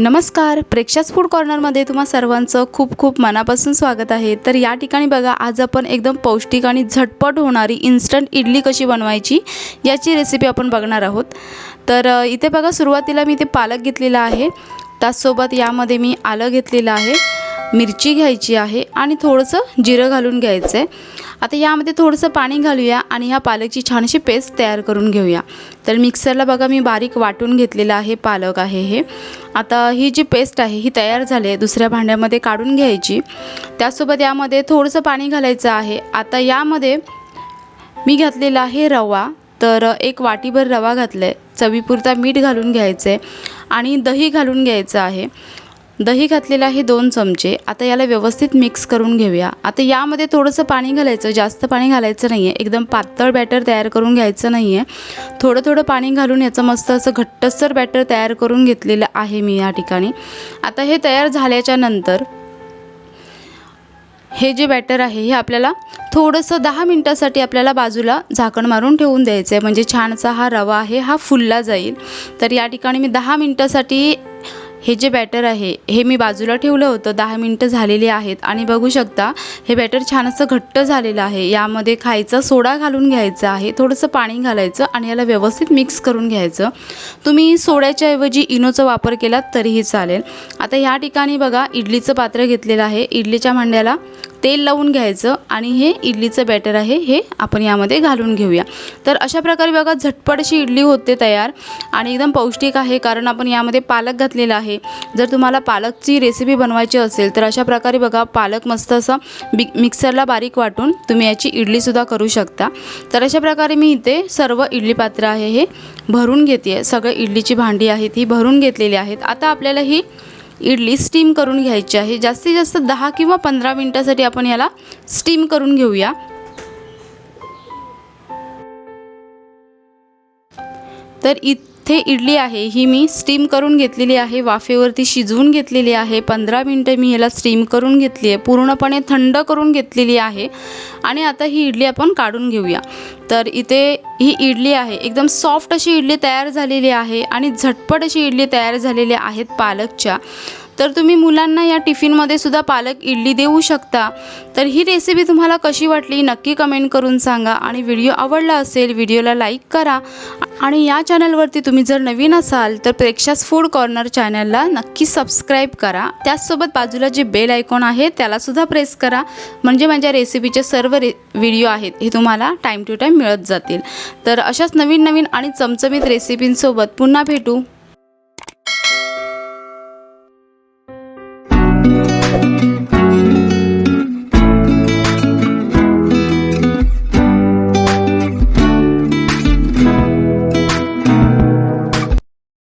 नमस्कार. प्रेक्षास फूड कॉर्नरमध्ये तुम्हा सर्वांचं खूप खूप मनापासून स्वागत आहे. तर या ठिकाणी बघा आज आपण एकदम पौष्टिक आणि झटपट होणारी इन्स्टंट इडली कशी बनवायची याची रेसिपी आपण बघणार आहोत. तर इथे बघा सुरुवातीला मी इथे पालक घेतलेला आहे. त्याचसोबत यामध्ये मी आलं घेतलेलं आहे मिरची घ्यायची आहे आणि थोडंसं जिरं घालून घ्यायचं आहे आता यामध्ये थोडंसं पाणी घालूया आणि ह्या पालकची छानशी पेस्ट तयार करून घेऊया. तर मिक्सरला बघा मी बारीक वाटून घेतलेलं आहे पालक आहे हे. आता ही जी पेस्ट आहे ही तयार झाली आहे दुसऱ्या भांड्यामध्ये काढून घ्यायची. त्यासोबत यामध्ये थोडंसं पाणी घालायचं आहे. आता यामध्ये मी घातलेला आहे रवा. तर एक वाटीभर रवा घातला आहे चवीपुरता मीठ घालून घ्यायचं आहे आणि दही घालून घ्यायचं आहे. दही घातलेलं आहे दोन चमचे. आता याला व्यवस्थित मिक्स करून घेऊया. आता यामध्ये थोडंसं पाणी घालायचं. जास्त पाणी घालायचं नाही आहे एकदम पातळ बॅटर तयार करून घ्यायचं नाही आहे थोडं थोडं पाणी घालून याचं मस्त असं घट्टसर बॅटर तयार करून घेतलेलं आहे मी या ठिकाणी. आता हे तयार झाल्याच्यानंतर हे जे बॅटर आहे हे आपल्याला थोडंसं दहा मिनटासाठी आपल्याला बाजूला झाकण मारून ठेवून द्यायचं आहे म्हणजे छानसा हा रवा आहे हा फुलला जाईल. तर या ठिकाणी मी दहा मिनटासाठी हे जे बॅटर आहे हे मी बाजूला ठेवलं होतं. दहा मिनटं झालेली आहेत. आणि बघू शकता हे बॅटर छान असं घट्ट झालेलं आहे. यामध्ये खायचा सोडा घालून घ्यायचा आहे. थोडंसं पाणी घालायचं आणि याला व्यवस्थित मिक्स करून घ्यायचं. तुम्ही सोड्याच्या ऐवजी इनोचा वापर केलात तरीही चालेल. आता ह्या ठिकाणी बघा इडलीचं पात्र घेतलेलं आहे. इडलीच्या भांड्याला तेल लावून घ्यायचं आणि हे इडलीचं बॅटर आहे हे आपण यामध्ये घालून घेऊया. तर अशा प्रकारे बघा झटपट अशी इडली होते तयार आणि एकदम पौष्टिक आहे कारण आपण यामध्ये पालक घातलेला आहे. जर तुम्हाला पालकची रेसिपी बनवायची असेल तर अशा प्रकारे बघा पालक मस्त असं बि मिक्सरला बारीक वाटून तुम्ही याची इडलीसुद्धा करू शकता. तर अशा प्रकारे मी इथे सर्व इडली पात्र आहे हे भरून घेते आहे सगळं इडलीची भांडी आहेत ही भरून घेतलेली आहेत. आता आपल्याला ही इडली स्टीम करून घ्यायची आहे. जास्तीत जास्त दहा किंवा पंधरा मिनटासाठी आपण याला स्टीम करून घेऊया. तर इथे इडली आहे. ही मी स्टीम करून घेतलेली आहे. वाफेवरती शिजवून घेतलेली आहे. पंधरा मिनटं मी ह्याला स्टीम करून घेतली आहे. पूर्णपणे थंड करून घेतलेली आहे. आणि आता ही इडली आपण काढून घेऊया. तर इथे ही इडली आहे. एकदम सॉफ्ट अशी इडली तयार झालेली आहे. आणि झटपट अशी इडली तयार झालेली आहेत पालकच्या. तर तुम्ही मुलांना या टिफिनमध्ये सुद्धा पालक इडली देऊ शकता. तर ही रेसिपी तुम्हाला कशी वाटली नक्की कमेंट करून सांगा. आणि व्हिडिओ आवडला असेल व्हिडिओला लाईक करा. आणि या चॅनलवरती तुम्ही जर नवीन असाल तर प्रेक्षास फूड कॉर्नर चॅनलला नक्की सबस्क्राईब करा. त्याचसोबत बाजूला जे बेल आयकॉन आहे त्यालासुद्धा प्रेस करा. म्हणजे माझ्या रेसिपीचे सर्व रे व्हिडिओ आहेत हे तुम्हाला टाईम टू टाईम मिळत जातील. तर अशाच नवीन नवीन आणि चमचमीत रेसिपींसोबत पुन्हा भेटू.